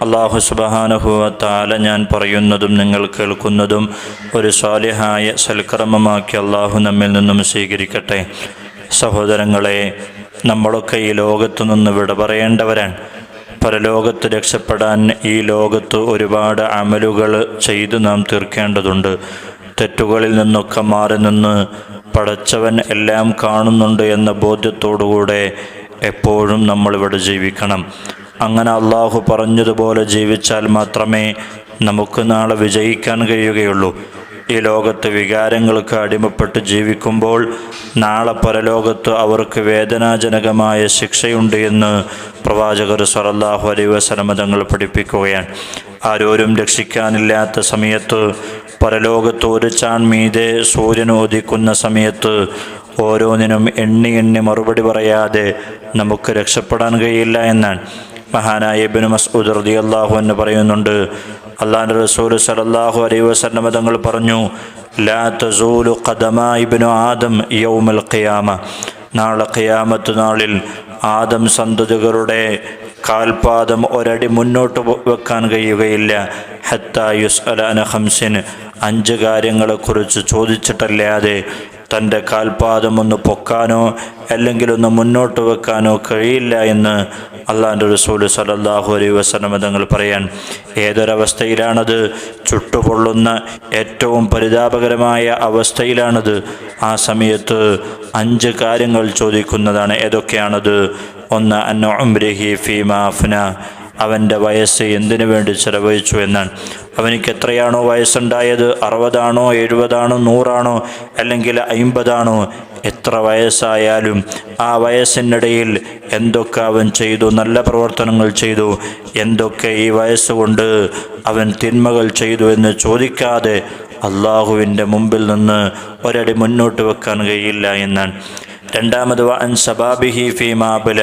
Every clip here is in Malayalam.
അള്ളാഹു സുബഹാനുഭവത്താല ഞാൻ പറയുന്നതും നിങ്ങൾ കേൾക്കുന്നതും ഒരു സ്വാലിഹായ സൽക്രമമാക്കി അള്ളാഹു നമ്മിൽ നിന്നും സ്വീകരിക്കട്ടെ. സഹോദരങ്ങളെ നമ്മളൊക്കെ ഈ ലോകത്തു നിന്ന് വിട പറയേണ്ടവരാണ്. പരലോകത്ത് രക്ഷപ്പെടാൻ ഈ ലോകത്ത് ഒരുപാട് അമലുകൾ ചെയ്ത് നാം തീർക്കേണ്ടതുണ്ട്. തെറ്റുകളിൽ നിന്നൊക്കെ മാറി നിന്ന് പടച്ചവൻ എല്ലാം കാണുന്നുണ്ട് എന്ന ബോധ്യത്തോടുകൂടെ എപ്പോഴും നമ്മളിവിടെ ജീവിക്കണം. അങ്ങനെ അള്ളാഹു പറഞ്ഞതുപോലെ ജീവിച്ചാൽ മാത്രമേ നമുക്ക് നാളെ വിജയിക്കാൻ കഴിയുകയുള്ളൂ. ഈ ലോകത്ത് വികാരങ്ങൾക്ക് അടിമപ്പെട്ട് ജീവിക്കുമ്പോൾ നാളെ പരലോകത്ത് അവർക്ക് വേദനാജനകമായ ശിക്ഷയുണ്ട് എന്ന് പ്രവാചകർ സറല്ലാഹു അലൈ തങ്ങൾ പഠിപ്പിക്കുകയാണ്. ആരോരും രക്ഷിക്കാനില്ലാത്ത സമയത്ത് പരലോകത്ത് ഒരു ചാൺ മീതെ സൂര്യൻ ഉദിക്കുന്ന സമയത്ത് ഓരോന്നിനും എണ്ണി എണ്ണി മറുപടി പറയാതെ നമുക്ക് രക്ഷപ്പെടാൻ കഴിയില്ല എന്നാണ്. മഹാനായ ഇബ്നു മസ്ഊദ് റളിയല്ലാഹു എന്ന് പറയുന്നുണ്ട്. അള്ളാഹുന്റെ റസൂൽ സല്ലല്ലാഹു അലൈഹി വസല്ലമ തങ്ങൾ പറഞ്ഞു ലാ തസൂലു ഖദമ ഇബ്നു ആദം യൗമൽ ഖിയാമ. നാളെ ഖിയാമത്ത് നാളിൽ ആദം സന്തതികളുടെ കാൽപാദം ഒരടി മുന്നോട്ട് വെക്കാൻ കഴിയുകയില്ല. ഹത്ത യുസ് അലാന ഹംസിൻ അഞ്ച് കാര്യങ്ങളെക്കുറിച്ച് ചോദിച്ചിട്ടല്ലാതെ തന്റെ കാൽപാദം ഒന്ന് പൊക്കാനോ അല്ലെങ്കിൽ ഒന്ന് മുന്നോട്ട് വെക്കാനോ കഴിയില്ല എന്ന് അള്ളാന്റെ റസൂൽ സലല്ലാഹു അലൈ വസ്ലം തങ്ങൾ പറയാൻ ഏതൊരവസ്ഥയിലാണത്? ചുട്ടുപൊള്ളുന്ന ഏറ്റവും പരിതാപകരമായ അവസ്ഥയിലാണത്? ആ സമയത്ത് അഞ്ച് കാര്യങ്ങൾ ചോദിക്കുന്നതാണ് ഏതൊക്കെയാണത്? ഒന്ന് അന്ന ഉംരഹി ഫീമാഫ്ന അവന്റെ വയസ്സ് എന്തിനു വേണ്ടി ചെലവഴിച്ചു എന്നാണ്. അവനിക്ക് എത്രയാണോ വയസ്സുണ്ടായത്? അറുപതാണോ എഴുപതാണോ നൂറാണോ അല്ലെങ്കിൽ അയിമ്പതാണോ? എത്ര വയസ്സായാലും ആ വയസ്സിനിടയിൽ എന്തൊക്കെ അവൻ ചെയ്തു നല്ല പ്രവർത്തനങ്ങൾ ചെയ്തു എന്തൊക്കെ ഈ വയസ്സുകൊണ്ട് അവൻ തിന്മകൾ ചെയ്തു എന്ന് ചോദിക്കാതെ അള്ളാഹുവിന്റെ മുമ്പിൽ നിന്ന് ഒരടി മുന്നോട്ട് വെക്കാൻ കഴിയില്ല എന്നാണ്. രണ്ടാമത് അൻ സബാബിഹി ഫീമാബുല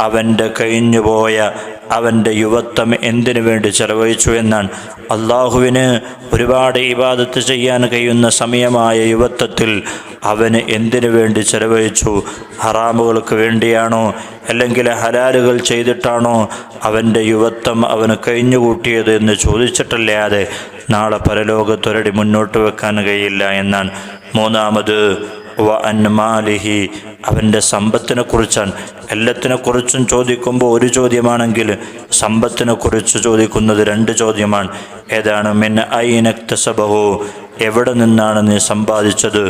അവന്റെ കഴിഞ്ഞുപോയ അവന്റെ യുവത്വം എന്തിനു വേണ്ടി ചെലവഴിച്ചു എന്നാണ്. അള്ളാഹുവിന് ഒരുപാട് ഇബാദത്ത് ചെയ്യാൻ കഴിയുന്ന സമയമായ യുവത്വത്തിൽ അവന് എന്തിനു വേണ്ടി ചെലവഴിച്ചു? ഹറാമുകൾക്ക് വേണ്ടിയാണോ? അല്ലെങ്കിൽ ഹലാലുകൾ ചെയ്തിട്ടാണോ അവന്റെ യുവത്വം അവന് കഴിഞ്ഞുകൂട്ടിയത് എന്ന് ചോദിച്ചിട്ടല്ലാതെ നാളെ പരലോകത്തൊരടി മുന്നോട്ട് വെക്കാൻ കഴിയില്ല എന്നാണ്. മൂന്നാമത് വ അവന്റെ സമ്പത്തിനെ കുറിച്ചാണ് എല്ലാത്തിനെ കുറിച്ചും ചോദിക്കുമ്പോൾ ഒരു ചോദ്യമാണെങ്കിൽ സമ്പത്തിനെ കുറിച്ച് ചോദിക്കുന്നത് രണ്ട് ചോദ്യമാണ്. ഏതാണ്? മിൻ ഐനക്തസബഹു എവിടെ നിന്നാണ് നീ സമ്പാദിച്ചത്?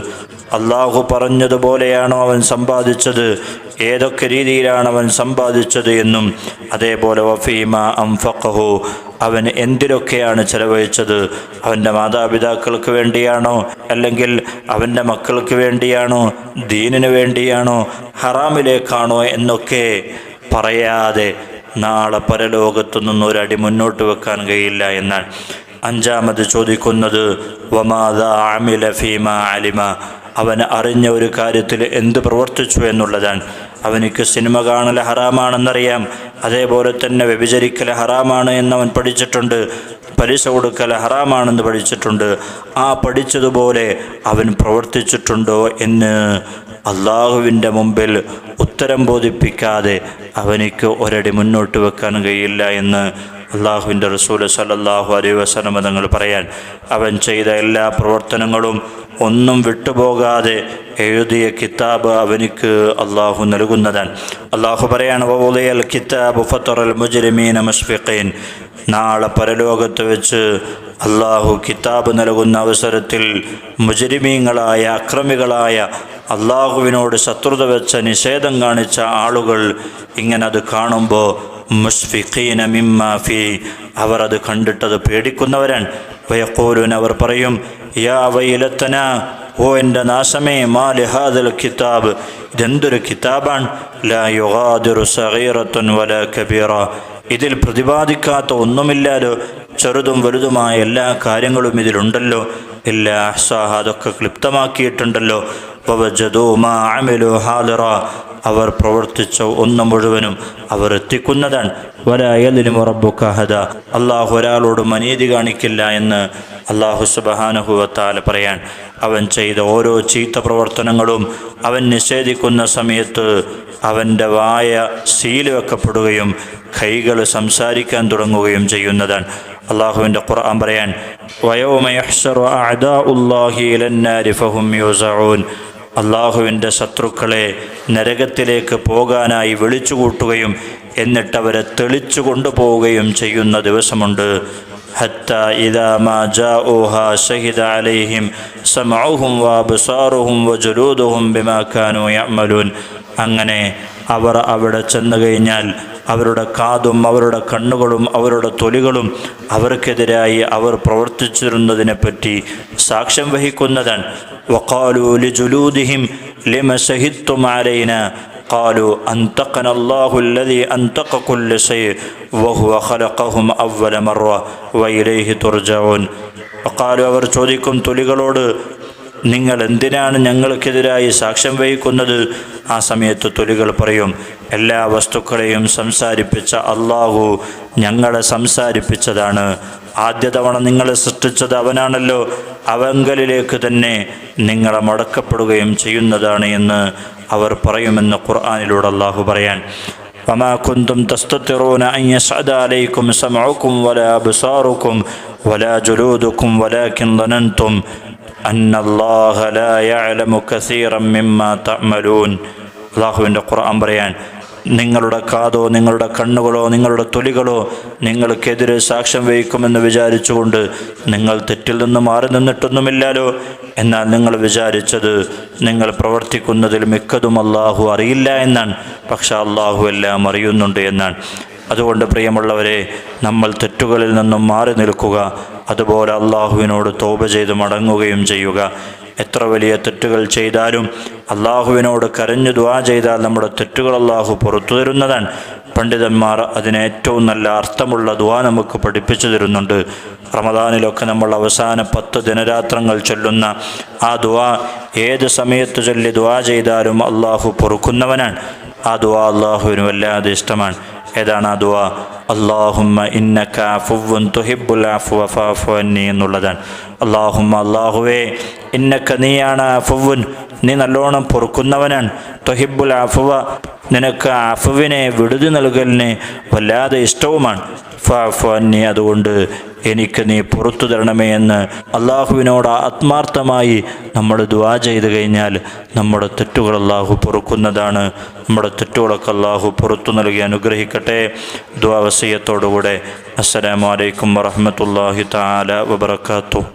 അള്ളാഹു പറഞ്ഞതുപോലെയാണോ അവൻ സമ്പാദിച്ചത്? ഏതൊക്കെ രീതിയിലാണ് അവൻ സമ്പാദിച്ചത് എന്നും അതേപോലെ വഫീമ അംഫഖഹു അവൻ എന്തിലൊക്കെയാണ് ചെലവഴിച്ചത്? അവന്റെ മാതാപിതാക്കൾക്ക് വേണ്ടിയാണോ അല്ലെങ്കിൽ അവന്റെ മക്കൾക്ക് വേണ്ടിയാണോ? ദീനിന് വേണ്ടിയാണോ? ഹറാമിലേക്കാണോ എന്നൊക്കെ പറയാതെ നാളെ പരലോകത്തു നിന്ന് ഒരടി മുന്നോട്ട് വെക്കാൻ കഴിയില്ല എന്നാൽ അഞ്ചാമത് ചോദിക്കുന്നത് വമാദ അമില ഫീമ അലിമ? അവൻ അറിഞ്ഞ ഒരു കാര്യത്തിൽ എന്ത് പ്രവർത്തിച്ചു എന്നുള്ളതാണ്. അവനിക്ക് സിനിമ കാണൽ ഹറാമാണെന്നറിയാം. അതേപോലെ തന്നെ വ്യഭിചരിക്കൽ ഹറാമാണ് എന്നവൻ പഠിച്ചിട്ടുണ്ട്. പലിശ കൊടുക്കൽ ഹറാമാണെന്ന് പഠിച്ചിട്ടുണ്ട്. ആ പഠിച്ചതുപോലെ അവൻ പ്രവർത്തിച്ചിട്ടുണ്ടോ എന്ന് അള്ളാഹുവിന്റെ മുമ്പിൽ ഉത്തരം ബോധിപ്പിക്കാതെ അവനിക്ക് ഒരടി മുന്നോട്ട് വെക്കാൻ കഴിയില്ല എന്ന് അള്ളാഹുവിന്റെ റസൂൽ സലല്ലാഹു അലൈ വസലമ തങ്ങൾ പറയാൻ. അവൻ ചെയ്ത എല്ലാ പ്രവർത്തനങ്ങളും ഒന്നും വിട്ടുപോകാതെ എഴുതിയ കിതാബ് അവനിക്ക് അള്ളാഹു നൽകുന്നതാണ്. അള്ളാഹു പറയാണ് വൗലയൽ കിതാബ് ഫത്തറൽ മുജരിമീൻ മഷ്ഫിഖീൻ നാളെ പരലോകത്ത് വെച്ച് അള്ളാഹു കിതാബ് നൽകുന്ന അവസരത്തിൽ മുജരിമീങ്ങളായ അക്രമികളായ അള്ളാഹുവിനോട് ശത്രുത വെച്ച നിഷേധം കാണിച്ച ആളുകൾ ഇങ്ങനെ അത് കാണുമ്പോൾ മുഷ്ഫിഖീന മിമ്മാഫി അവർ അത് കണ്ടിട്ടത് പേടിക്കുന്നവരാണ്. വയക്കോലുൻ അവർ പറയും യാ വൈലത്തന ഓ എന്റെ നാശമേ മാ ലിഹാദൽ കിതാബ്. ഇതെന്തൊരു കിതാബാണ്? ലാ യുഗാദിറു സഹീറത്തുൻ വല കബീറ. ഇതിൽ പ്രതിപാദിക്കാത്ത ഒന്നുമില്ലാലോ ചെറുതും വലുതുമായ എല്ലാ കാര്യങ്ങളും ഇതിലുണ്ടല്ലോ. എല്ലാ അഹ്സാഹ അതൊക്കെ ക്ലിപ്തമാക്കിയിട്ടുണ്ടല്ലോ. ഹാദിറ അവർ പ്രവർത്തിച്ച ഒന്ന് മുഴുവനും അവർ എത്തിക്കുന്നതാണ്. വരായലിനും ഉറബുക്കഹദ അള്ളാഹു ഒരാളോട് മനീതി കാണിക്കില്ല എന്ന് അള്ളാഹു സുബഹാനുഭവത്താല പറയാൻ. അവൻ ചെയ്ത ഓരോ ചീത്ത പ്രവർത്തനങ്ങളും അവൻ നിഷേധിക്കുന്ന സമയത്ത് അവന്റെ വായ സീൽ വെക്കപ്പെടുകയും കൈകൾ സംസാരിക്കാൻ തുടങ്ങുകയും ചെയ്യുന്നതാണ്. അള്ളാഹുവിന്റെ ഖുർആൻ പറയാൻ വയോമയ അഅദാഉല്ലാഹി ഫഹും യൂസഊൻ. അള്ളാഹുവിന്റെ ശത്രുക്കളെ നരകത്തിലേക്ക് പോകാനായി വിളിച്ചു കൂട്ടുകയും എന്നിട്ടവരെ തെളിച്ചു കൊണ്ടുപോവുകയും ചെയ്യുന്ന ദിവസമുണ്ട്. ഹത്ത ഇദാമ ഷഹിദ അലൈഹിം യഅമലൂൻ. അങ്ങനെ അവർ അവിടെ ചെന്നു കഴിഞ്ഞാൽ അവരുടെ കാതും അവരുടെ കണ്ണുകളും അവരുടെ തൊലികളും അവർക്കെതിരായി അവർ പ്രവർത്തിച്ചിരുന്നതിനെപ്പറ്റി സാക്ഷ്യം വഹിക്കുന്നതാണ് وقالوا لجلودهم لم شهدتم علينا قالوا أنطقنا الله الذي أنطق كل شيء وهو خلقهم أول مرة وإليه ترجعون وقالوا അവർ ചോദിക്കും തൊലികളോട് നിങ്ങൾ എന്തിനാണ് ഞങ്ങൾക്കെതിരായി സാക്ഷ്യം വഹിക്കുന്നത് ആ സമയത്ത് തൊലികൾ പറയും എല്ലാ വസ്തുക്കളെയും സംസാരിപ്പിച്ച അള്ളാഹു ഞങ്ങളെ സംസാരിപ്പിച്ചതാണ് ആദ്യ തവണ നിങ്ങളെ സൃഷ്ടിച്ചത് അവനാണല്ലോ അവങ്കലിലേക്ക് തന്നെ നിങ്ങളെ മടക്കപ്പെടുകയും ചെയ്യുന്നതാണ് എന്ന് അവർ പറയുമെന്ന് ഖുർആാനിലൂടെ അള്ളാഹു പറയാൻ وما كنتم تستطيعون أن يسعد عليكم سمعكم ولا أبصاركم ولا جلودكم ولكن ظننتم أن الله لا يعلم كثيرا مما تعملون അള്ളാഹുവിൻ്റെ ഖുർആൻ പറയാൻ നിങ്ങളുടെ കാതോ നിങ്ങളുടെ കണ്ണുകളോ നിങ്ങളുടെ തൊലികളോ നിങ്ങൾക്കെതിരെ സാക്ഷ്യം വഹിക്കുമെന്ന് വിചാരിച്ചുകൊണ്ട് നിങ്ങൾ തെറ്റിൽ നിന്ന് മാറി നിന്നിട്ടൊന്നുമില്ലാലോ എന്നാൽ നിങ്ങൾ വിചാരിച്ചത് നിങ്ങൾ പ്രവർത്തിക്കുന്നതിൽ മിക്കതും അള്ളാഹു അറിയില്ല എന്നാണ്. പക്ഷെ അള്ളാഹു എല്ലാം അറിയുന്നുണ്ട് എന്നാണ്. അതുകൊണ്ട് പ്രിയമുള്ളവരെ നമ്മൾ തെറ്റുകളിൽ നിന്നും മാറി നിൽക്കുക. അതുപോലെ അള്ളാഹുവിനോട് തോപ ചെയ്ത് മടങ്ങുകയും ചെയ്യുക. എത്ര വലിയ തെറ്റുകൾ ചെയ്താലും അള്ളാഹുവിനോട് കരഞ്ഞു ദ ചെയ്താൽ നമ്മുടെ തെറ്റുകൾ അള്ളാഹു പുറത്തു തരുന്നതാണ്. പണ്ഡിതന്മാർ അതിന് ഏറ്റവും നല്ല അർത്ഥമുള്ള ദ നമുക്ക് പഠിപ്പിച്ചു തരുന്നുണ്ട്. റമദാനിലൊക്കെ നമ്മൾ അവസാന പത്ത് ദിനരാത്രങ്ങൾ ചൊല്ലുന്ന ആ ദ ഏത് സമയത്ത് ചൊല്ലി ദ ചെയ്താലും അള്ളാഹു പൊറുക്കുന്നവനാണ്. ആ ദ അള്ളാഹുവിനും വല്ലാതെ ഇഷ്ടമാണ്. ഏതാണ് ആ ദുവ അള്ളാഹുമ്മ ഇന്നക അഫുവൻ തുഹിബുൽ അഫ്വ എന്നുള്ളതാണ്. അള്ളാഹുമ്മ അള്ളാഹുവേ ഇന്നക്ക നീയാണ് ഫുവൻ നീ നല്ലോണം പൊറുക്കുന്നവനാണ്. തൊഹിബുൽ അഫുവ നിനക്ക് അഫുവിനെ വിടുതി നൽകലിന് വല്ലാതെ ഇഷ്ടവുമാണ്. ഫാഫു അതുകൊണ്ട് എനിക്ക് നീ പുറത്തു തരണമേ എന്ന് അള്ളാഹുവിനോട് ആത്മാർത്ഥമായി നമ്മൾ ദുവാ ചെയ്ത് കഴിഞ്ഞാൽ നമ്മുടെ തെറ്റുകൾ അള്ളാഹു പൊറുക്കുന്നതാണ്. നമ്മുടെ തെറ്റുകളൊക്കെ അള്ളാഹു പുറത്തു നൽകി അനുഗ്രഹിക്കട്ടെ. ദ്വാവസീയത്തോടുകൂടെ അസ്സലാമലൈക്കും വറഹമത്തല്ലാഹി താല വബർക്കാത്തു